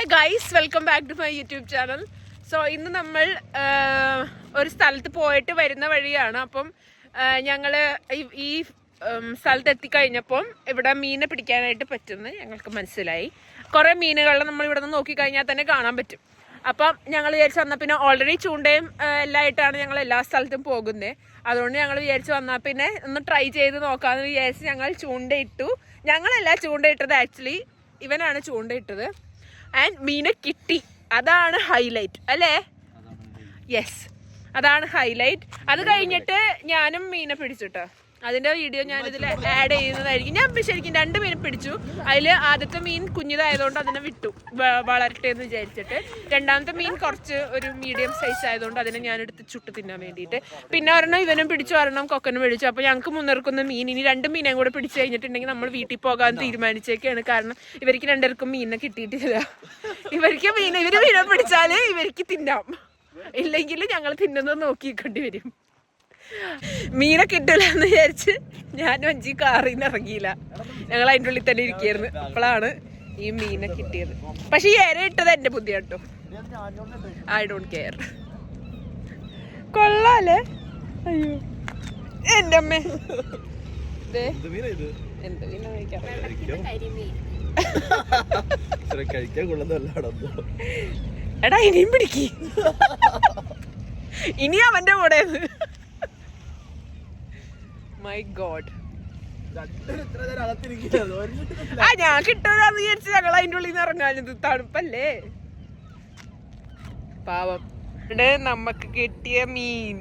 Hi guys welcome back to my YouTube channel so ഇന്ന് നമ്മൾ ഒരു സ്ഥലത്ത് പോയിട്ട് വരുന്ന വഴിയാണ്. അപ്പം ഞങ്ങൾ ഈ സ്ഥലത്ത് എത്തിക്കഴിഞ്ഞപ്പം ഇവിടെ മീനെ പിടിക്കാനായിട്ട് പറ്റുമെന്ന് ഞങ്ങൾക്ക് മനസ്സിലായി. കുറേ മീനുകളെ നമ്മൾ ഇവിടെ നിന്ന് നോക്കിക്കഴിഞ്ഞാൽ തന്നെ കാണാൻ പറ്റും. അപ്പം ഞങ്ങൾ വിചാരിച്ച് വന്നാൽ പിന്നെ ഓൾറെഡി ചൂണ്ടയും എല്ലായിട്ടാണ് ഞങ്ങൾ എല്ലാ സ്ഥലത്തും പോകുന്നത് അതുകൊണ്ട് ഞങ്ങൾ വിചാരിച്ച് വന്നാൽ പിന്നെ ഒന്ന് ട്രൈ ചെയ്ത് നോക്കാമെന്ന് വിചാരിച്ച് ഞങ്ങൾ ചൂണ്ടയിട്ടു. ഞങ്ങളല്ല ചൂണ്ടയിട്ടത് ആക്ച്വലി ഇവനാണ് ചൂണ്ടയിട്ടത്. ആൻഡ് മീനെ കിട്ടി. അതാണ് ഹൈലൈറ്റ് അല്ലേ? യെസ് അതാണ് ഹൈലൈറ്റ് അത് കഴിഞ്ഞിട്ട് ഞാനും മീനെ പിടിച്ചിട്ടോ. അതിന്റെ വീഡിയോ ഞാൻ ഇതിൽ ആഡ് ചെയ്യുന്നതായിരിക്കും. ഞാൻ ശരിക്കും രണ്ട് മീൻ പിടിച്ചു. അതിൽ ആദ്യത്തെ മീൻ കുഞ്ഞിതായതുകൊണ്ട് അതിനെ വിട്ടു. വളരട്ടെ എന്ന് വിചാരിച്ചിട്ട്. രണ്ടാമത്തെ മീൻ കുറച്ച് ഒരു മീഡിയം സൈസ് ആയതുകൊണ്ട് അതിനെ ഞാൻ എടുത്ത് ചുട്ട് തിന്നാൻ വേണ്ടിയിട്ട്. പിന്നെ ഒരെണ്ണം ഇവനും പിടിച്ചു ഒരെണ്ണം കൊക്കനും പിടിച്ചു. അപ്പോൾ ഞങ്ങൾക്ക് മുന്നേർക്കുന്ന മീൻ ഇനി രണ്ട് മീനെയും കൂടെ പിടിച്ചു കഴിഞ്ഞിട്ടുണ്ടെങ്കിൽ നമ്മൾ വീട്ടിൽ പോകാൻ തീരുമാനിച്ചേക്കാണ്. കാരണം ഇവർക്ക് രണ്ടുപേർക്കും മീനെ കിട്ടിയിട്ടില്ല. ഇവർക്ക് മീൻ ഇവർ മീനെ പിടിച്ചാൽ ഇവർക്ക് തിന്നാം. ഇല്ലെങ്കിൽ ഞങ്ങൾ തിന്നുന്നത് നോക്കിക്കേണ്ടി വരും. മീനെ കിട്ടില്ല എന്ന് വിചാരിച്ച് ഞാൻ വഞ്ചി കാറിൽ നിന്ന് ഇറങ്ങിയില്ല. ഞങ്ങൾ അതിന്റെ ഉള്ളിൽ തന്നെ ഇരിക്കുകയായിരുന്നു അപ്പോഴാണ് ഈ മീനെ കിട്ടിയത്. പക്ഷെ ഈ ഇര ഇട്ടത് എന്റെ ബുദ്ധി കേട്ടോ. I don't care. കൊള്ളാലേ അയ്യോ. എന്റെ അമ്മ. ദേ, എന്ത് മീനാ കഴിക്കാം? കഴിക്കാൻ കൊള്ളുന്നല്ലാടോ എടാ ഇനിയും പിടിക്ക്. ഇനി അവന്റെ കൂടെ മൈ ഗോഡ് ആ ഞാൻ കിട്ടാന്ന് വിചാരിച്ച് ഞങ്ങൾ അതിന്റെ ഉള്ളിൽ നിന്ന് ഇറങ്ങാഞ്ഞത് തണുപ്പല്ലേ? പാവം. ഇവിടെ നമുക്ക് കിട്ടിയ മീൻ.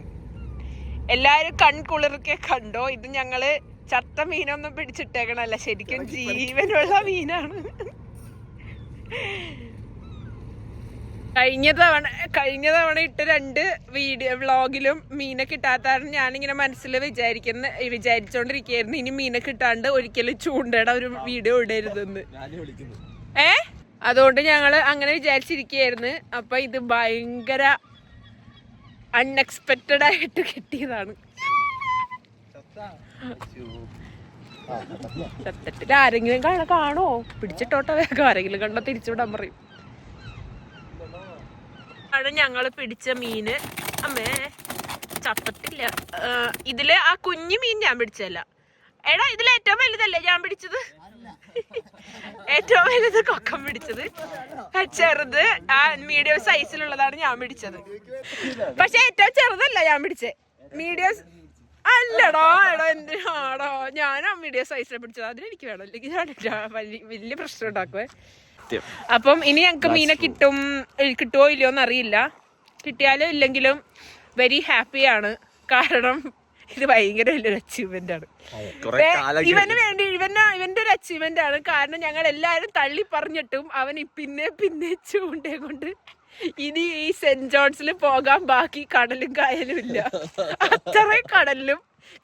എല്ലാരും കൺകുളിറൊക്കെ കണ്ടോ? ഇത് ഞങ്ങൾ ചത്ത മീനൊന്നും പിടിച്ചിട്ടേക്കണല്ല ശരിക്കും ജീവനുള്ള മീനാണ്. കഴിഞ്ഞ തവണ കഴിഞ്ഞ തവണ ഇട്ട രണ്ട് വീഡിയോ വ്ളോഗിലും മീനെ കിട്ടാത്ത കാരണം ഞാനിങ്ങനെ മനസ്സിൽ വിചാരിക്കുന്ന വിചാരിച്ചോണ്ടിരിക്കുകയായിരുന്നു. ഇനി മീനെ കിട്ടാണ്ട് ഒരിക്കലും ചൂണ്ടയുടെ ഒരു വീഡിയോ ഇടരുതെന്ന്. ഏ? അതുകൊണ്ട് ഞങ്ങൾ അങ്ങനെ വിചാരിച്ചിരിക്കുകയായിരുന്നു. അപ്പൊ ഇത് ഭയങ്കര അൺഎക്സ്പെക്റ്റഡ് ആയിട്ട് കിട്ടിയതാണ്. ആരെങ്കിലും കാണ കാണോ? പിടിച്ചിട്ടോട്ടോ വേഗം. ആരെങ്കിലും കണ്ടോ തിരിച്ചുവിടാൻ പറയും. ആണ് ഞങ്ങൾ പിടിച്ച മീന്. അമ്മേ ചത്തത്തില്ല ഇതിൽ ആ കുഞ്ഞു മീൻ ഞാൻ പിടിച്ചല്ല എടാ ഇതിൽ ഏറ്റവും വലുതല്ലേ ഞാൻ പിടിച്ചത്? ഏറ്റവും വലുത് കൊക്കം പിടിച്ചത്. ചെറുത് ആ മീഡിയം സൈസിലുള്ളതാണ് ഞാൻ പിടിച്ചത്. പക്ഷെ ഏറ്റവും ചെറുതല്ല ഞാൻ പിടിച്ചേ. മീഡിയം അല്ലടോ എടോ എന്തിനാടോ? ഞാനാ മീഡിയം സൈസിലെ പിടിച്ചത്. അതിനെനിക്ക് വേണം. അല്ലെങ്കിൽ ഞാൻ വലിയ പ്രശ്നം ഉണ്ടാക്കുവേ. അപ്പം ഇനി ഞങ്ങക്ക് മീനെ കിട്ടും കിട്ടുമോ ഇല്ലയോ എന്നറിയില്ല. കിട്ടിയാലോ ഇല്ലെങ്കിലും വെരി ഹാപ്പി ആണ്. കാരണം ഇത് ഭയങ്കര വലിയൊരു അച്ചീവ്മെന്റ് ആണ്. ഇവന് വേണ്ടി ഇവന് ഇവന്റെ ഒരു അച്ചീവ്മെന്റ് ആണ്. കാരണം ഞങ്ങൾ എല്ലാരും തള്ളി പറഞ്ഞിട്ടും അവൻ പിന്നെ പിന്നെ ചൂണ്ടേ കൊണ്ട് ഇനി ഈ സെന്റ് ജോൺസിൽ പോകാൻ ബാക്കി കടലും കായലും ഇല്ല. അത്ര കടലിലും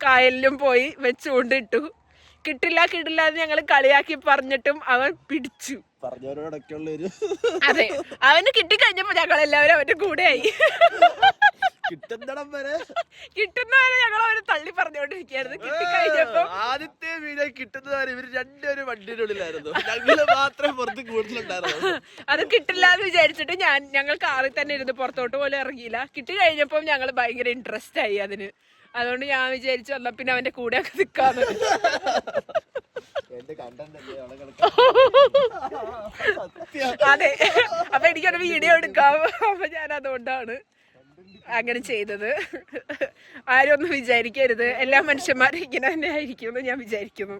കായലിലും പോയി വെച്ചുകൊണ്ടിട്ടു കിട്ടില്ല കിട്ടില്ല എന്ന് ഞങ്ങൾ കളിയാക്കി പറഞ്ഞിട്ടും അവൻ പിടിച്ചു. പറഞ്ഞവരോടൊക്കെ ഒരു അതെ. അവന് കിട്ടിക്കഴിഞ്ഞപ്പോ ഞങ്ങൾ എല്ലാവരും അവന്റെ കൂടെയായി. കിട്ടുന്നിടം വരെ. കിട്ടുന്നവരെ ഞങ്ങൾ അവന് തള്ളി പറഞ്ഞുകൊണ്ടിരിക്കുകയായിരുന്നു കിട്ടിക്കഴിഞ്ഞപ്പോ ആദ്യത്തെ വീഡിയോ കിട്ടുന്നത് വരെ ഇവർ രണ്ടുപേരും വണ്ടിയുടെ ഉള്ളിലായിരുന്നു. ഞങ്ങൾ മാത്രമേ പുറത്ത് കൂടുതലുണ്ടായിരുന്നു അത് കിട്ടില്ല എന്ന് വിചാരിച്ചിട്ട് ഞാൻ ഞങ്ങൾ കാറിൽ തന്നെ ഇരുന്ന് പുറത്തോട്ട് പോലും ഇറങ്ങിയില്ല. കിട്ടി കഴിഞ്ഞപ്പോൾ ഞങ്ങൾ ഭയങ്കര ഇൻട്രസ്റ്റ് ആയി അതിന്. അതുകൊണ്ട് ഞാൻ വിചാരിച്ചു വന്ന പിന്നെ അവന്റെ കൂടെ ഒക്കെ നിൽക്കാന്ന് അതെ. അപ്പൊ എനിക്കൊരു വീഡിയോ എടുക്കാം. അപ്പൊ ഞാൻ അതുകൊണ്ടാണ് അങ്ങനെ ചെയ്തത്. ആരും ഒന്നും വിചാരിക്കരുത്. എല്ലാ മനുഷ്യന്മാരും ഇങ്ങനെ തന്നെ ആയിരിക്കും എന്ന് ഞാൻ വിചാരിക്കുന്നു.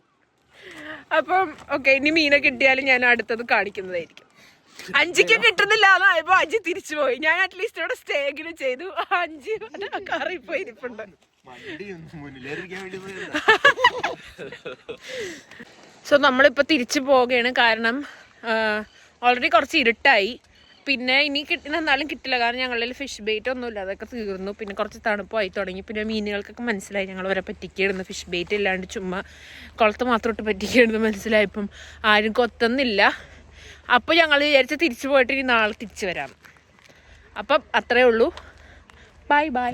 അപ്പം ഓക്കെ ഇനി മീനെ കിട്ടിയാലും ഞാൻ അടുത്തത് കാണിക്കുന്നതായിരിക്കും. അഞ്ചിക്ക് കിട്ടുന്നില്ല എന്നായപ്പോ അഞ്ചി തിരിച്ചു പോയി. ഞാൻ അറ്റ്ലീസ്റ്റ് ഇവിടെ സ്റ്റേഗിന് ചെയ്തു. അഞ്ചി അഞ്ച് കാറിൽ പോയി ഇരിപ്പുണ്ട് വണ്ടി മുന്നിലേറിക്കാൻ വേണ്ടി പോയതാ. സോ നമ്മളിപ്പോൾ തിരിച്ചു പോവുകയാണ്. കാരണം ഓൾറെഡി കുറച്ച് ഇരുട്ടായി. പിന്നെ ഇനി കിട്ടുന്ന എന്നാലും കിട്ടില്ല. കാരണം ഞങ്ങളിൽ ഫിഷ് ബേറ്റ് ഒന്നുമില്ല. അതൊക്കെ തീർന്നു. പിന്നെ കുറച്ച് തണുപ്പായി തുടങ്ങി. പിന്നെ മീനുകൾക്കൊക്കെ മനസ്സിലായി. ഞങ്ങൾ വരെ പറ്റിക്കായിരുന്നു ഫിഷ് ബേറ്റ് ഇല്ലാണ്ട് ചുമ്മാ കുളത്ത് മാത്രം ഇട്ട് പറ്റിക്കായിരുന്നു മനസ്സിലായപ്പം ആരും കൊത്തുന്നില്ല. അപ്പോൾ ഞങ്ങൾ വിചാരിച്ച് തിരിച്ചു പോയിട്ട് ഇനി നാളെ തിരിച്ചു വരാം. അപ്പം അത്രേ ഉള്ളൂ. Bye bye